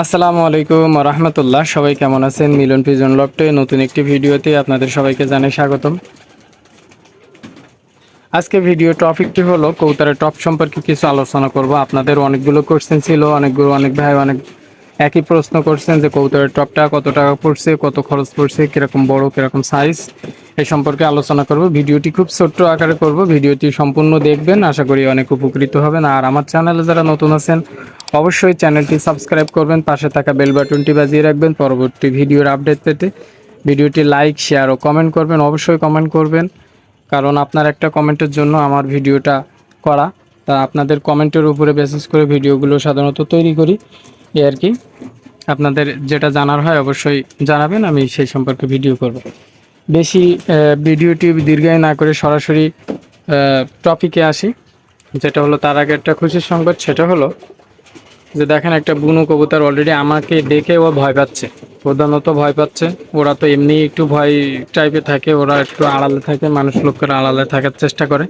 আসসালামু আলাইকুম রহমতুল্লাহ। সবাই কেমন আছেন? মিলন পিজন লফটে নতুন একটি ভিডিওতে আপনাদের সবাইকে জানাই স্বাগতম। আজকে ভিডিও টপিকটি হলো কৌতারের টপ সম্পর্কে কিছু আলোচনা করব। আপনাদের অনেকগুলো কোশ্চেন ছিল, অনেকগুলো অনেক ভাই অনেক একই প্রশ্ন করছেন যে কৌতারের টপটা কত টাকা পড়ছে, কত খরচ পড়ছে, কীরকম বড়, কীরকম সাইজ এই সম্পর্কে আলোচনা করব। ভিডিওটি খুব ছোট্ট আকারে করব। ভিডিওটি সম্পূর্ণ দেখবেন। আশা করি অনেক উপকৃত হবেন। আর আমার চ্যানেলে যারা নতুন আছেন অবশ্যই চ্যানেলটি সাবস্ক্রাইব করবেন, পাশে থাকা বেল বাটনটি বাজিয়ে রাখবেন। পরবর্তী ভিডিওর আপডেট পেতে ভিডিওটি লাইক, শেয়ার ও কমেন্ট করবেন। অবশ্যই কমেন্ট করবেন, কারণ আপনার একটা কমেন্টের জন্য আমার ভিডিওটা করা। তা আপনাদের কমেন্টের উপরে বেসিস করে ভিডিওগুলো সাধারণত তৈরি করি। এই আর কি। আপনাদের যেটা জানার হয় অবশ্যই জানাবেন, আমি সেই সম্পর্কে ভিডিও করব। বেশি ভিডিওটি দীর্ঘায় না করে সরাসরি টপিকে আসি। যেটা হলো তার আগে একটা খুশির সংবাদ, সেটা হলো যে দেখেন একটা বুনো কবুতর অলরেডি আমাকে দেখে ও ভয় পাচ্ছে। প্রধানত ভয় পাচ্ছে। ওরা তো এমনি একটু ভয় টাইপের থাকে, ওরা একটু আড়ালে থাকে, মানুষ লোকের আড়ালে থাকার চেষ্টা করে।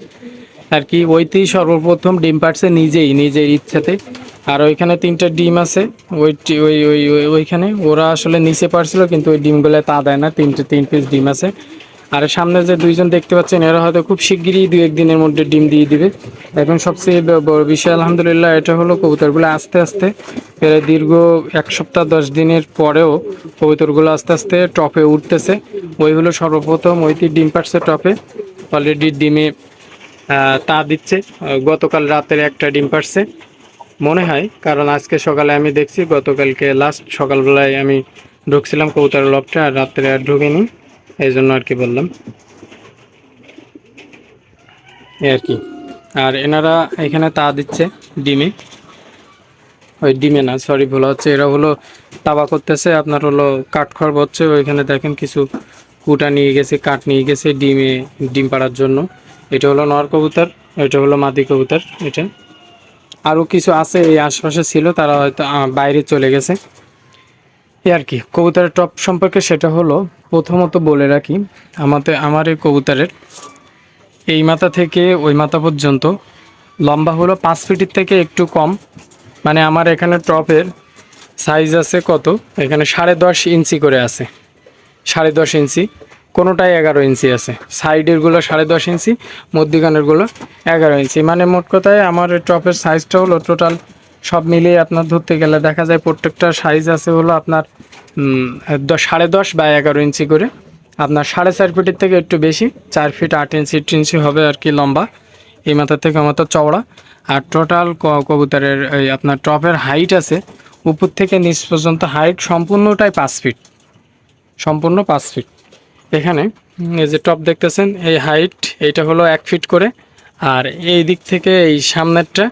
আর কি, ওইতেই সর্বপ্রথম ডিম পাড়ছে নিজেই, নিজের ইচ্ছাতে। আর ওইখানে তিনটা ডিম আছে, ওই ওই ওই- ওইখানে। ওরা আসলে নিচে পারছিল, কিন্তু ওই ডিমগুলো তা দেয় না। তিনটে তিন পিস ডিম আছে। আর সামনে যে দুইজন দেখতে পাচ্ছেন, এরা হয়তো খুব শিগগিরই দুই একদিনের মধ্যে ডিম দিয়ে দিবে। এখন সবচেয়ে বড় বিষয়, আলহামদুলিল্লাহ, এটা হলো কবুতরগুলো আস্তে আস্তে প্রায় দীর্ঘ এক সপ্তাহ, দশ দিনের পরেও কবুতরগুলো আস্তে আস্তে টপে উঠতেছে। ওই হলো সর্বপ্রথম ওইটি ডিম পাচ্ছে টপে। অলরেডি ডিমে তা দিচ্ছে। গতকাল রাতের একটা ডিম পারছে মনে হয়, কারণ আজকে সকালে আমি দেখছি, গতকালকে লাস্ট সকালবেলায় আমি ঢুকছিলাম কবুতর লবটা আর রাত্রে আর ঢুকিনি। এই জন্য আর কি বললাম। আর কি। আর এনারা এখানে তা দিচ্ছে ডিমে। ওই ডিমে না সরি ভুল হচ্ছে। এরা হলো তাবা করতেছে, আপনার হলো কাঠখড় বচ্ছে, ওইখানে দেখেন কিছু কুটা নিয়ে গেছে, কাঠ নিয়ে গেছে ডিমে, ডিম পাড়ার জন্য। এটা হলো নর কবুতর, এটা হলো মাদি কবুতর, এটা। আরও কিছু আছে এই আশপাশে ছিল, তারা হয়তো বাইরে চলে গেছে। এই আর কি, কবুতরের টপ সম্পর্কে সেটা হলো প্রথমত বলে রাখি আমাদের আমার এই কবুতরের এই মাথা থেকে ওই মাথা পর্যন্ত লম্বা হলো পাঁচ ফিটের থেকে একটু কম। মানে আমার এখানে টপের সাইজ আছে কত? এখানে সাড়ে দশ ইঞ্চি করে আছে। সাড়ে দশ ইঞ্চি, কোনোটাই এগারো ইঞ্চি আছে। সাইডেরগুলো সাড়ে দশ ইঞ্চি মধ্যিখানেরগুলো এগারো ইঞ্চি। মানে মোট কথায় আমার টপের সাইজটা হলো টোটাল সব মিলিয়ে আপনার ধরতে গেলে দেখা যায় প্রত্যেকটা সাইজ আছে হলো আপনার সাড়ে দশ বা এগারো ইঞ্চি করে। আপনার সাড়ে চার ফিটের থেকে একটু বেশি, চার ফিট আট ইঞ্চি আট ইঞ্চি হবে আর কি লম্বা। এই মাথা থেকে মাথা চওড়া। আর টোটাল কবুতরের এই আপনার টপের হাইট আছে, উপর থেকে নিচ পর্যন্ত হাইট সম্পূর্ণটাই পাঁচ ফিট সম্পূর্ণ পাঁচ ফিট এখানে এই যে টপ দেখতেছেন, এই হাইট এইটা হলো এক ফিট করে। আর এই দিক থেকে এই সামনেরটা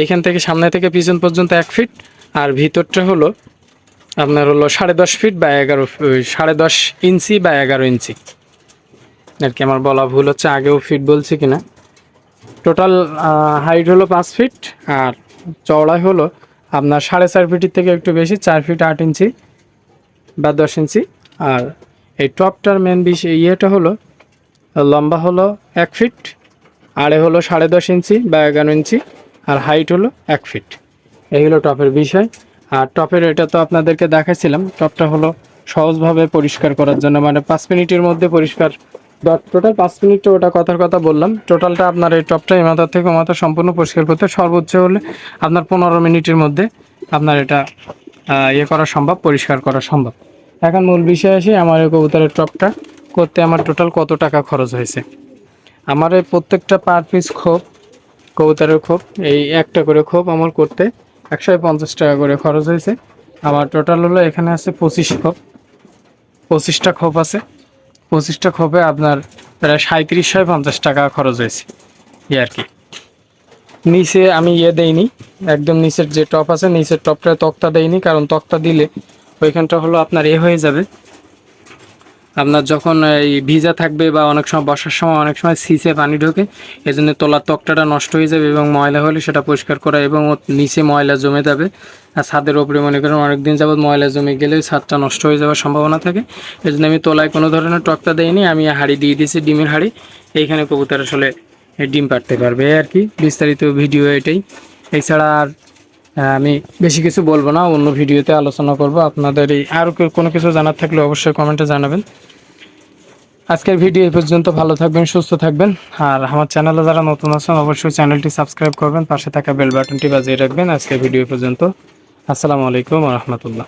এইখান থেকে সামনে থেকে পিছন পর্যন্ত এক ফিট আর ভিতরটা হলো আপনার হলো সাড়ে দশ ফিট বা এগারো সাড়ে দশ ইঞ্চি বা এগারো ইঞ্চি। আর কি আমার বলা ভুল হচ্ছে, আগেও ফিট বলছি কিনা। টোটাল হাইট হলো পাঁচ ফিট আর চওড়াই হলো আপনার সাড়ে চার ফিটের থেকে একটু বেশি, চার ফিট আট ইঞ্চি বা দশ ইঞ্চি। আর এই টপটার মেন বিষয় ইয়েটা হলো, লম্বা হলো এক ফিট আড়ে হলো সাড়ে দশ ইঞ্চি বা এগারো ইঞ্চি। আর হাইট হলো এক ফিট এই হলো টপের বিষয়। আর টপের এটা তো আপনাদেরকে দেখাইছিলাম। টপটা হলো সহজভাবে পরিষ্কার করার জন্য। মানে পাঁচ মিনিটের মধ্যে পরিষ্কার। টোটাল পাঁচ মিনিট ওটা কথার কথা বললাম। টোটালটা আপনার এই টপটা এই মাথা থেকে মাথা সম্পূর্ণ পরিষ্কার করতে সর্বোচ্চ হলে আপনার পনেরো মিনিটের মধ্যে আপনার এটা ইয়ে করা সম্ভব, পরিষ্কার করা সম্ভব। এখন মূল বিষয় আসি আমার এই কবুতরের টপটা। করতে আমার টোটাল কত টাকা খরচ হয়েছে? আমার এই প্রত্যেকটা পার পিস খোপ কবুতরের খোপ, এই একটা করে খোপ আমার করতে একশো পঞ্চাশ টাকা করে খরচ হয়েছে। আমার টোটাল হলো এখানে আছে পঁচিশ খোপ। পঁচিশটা খোপ আছে। পঁচিশটা খোপে আপনার প্রায় সাঁত্রিশশো পঞ্চাশ টাকা খরচ হয়েছে। এই আর কি। নিচে আমি ইয়ে দেইনি, একদম নিচের যে টপ আছে, নিচের টপটা তক্তা দেইনি, কারণ তক্তা দিলে ওইখানটা হলো আপনার এ হয়ে যাবে। আপনার যখন এই ভিজা থাকবে বা অনেক সময় বর্ষার সময় অনেক সময় সিসে পানি ঢোকে এই জন্য তোলার তক্তাটা নষ্ট হয়ে যাবে এবং ময়লা হলে সেটা পরিষ্কার করা এবং নিচে ময়লা জমে যাবে। আর ছাদের ওপরে মনে করেন অনেকদিন যাবত ময়লা জমে গেলে ছাদটা নষ্ট হয়ে যাওয়ার সম্ভাবনা থাকে। এই জন্য আমি তোলায় কোনো ধরনের টক্তা দেইনি, আমি হাঁড়ি দিয়ে দিয়েছি, ডিমের হাঁড়ি। এইখানে কবুতর আসলে ডিম পাড়তে পারবে আর কি। বিস্তারিত ভিডিও এটাই। এছাড়া আর আমি বেশি কিছু বলব না, অন্য ভিডিওতে আলোচনা করব। আপনাদের এই আরও কোনো কিছু জানার থাকলে অবশ্যই কমেন্টে জানাবেন। আজকের ভিডিও এই পর্যন্ত, ভালো থাকবেন, সুস্থ থাকবেন। আর আমার চ্যানেলে যারা নতুন আছেন, অবশ্যই চ্যানেলটি সাবস্ক্রাইব করবেন, পাশে থাকা বেল বাটনটি বাজিয়ে রাখবেন। আজকের ভিডিও পর্যন্ত। আসসালামু আলাইকুম রহমতুল্লাহ।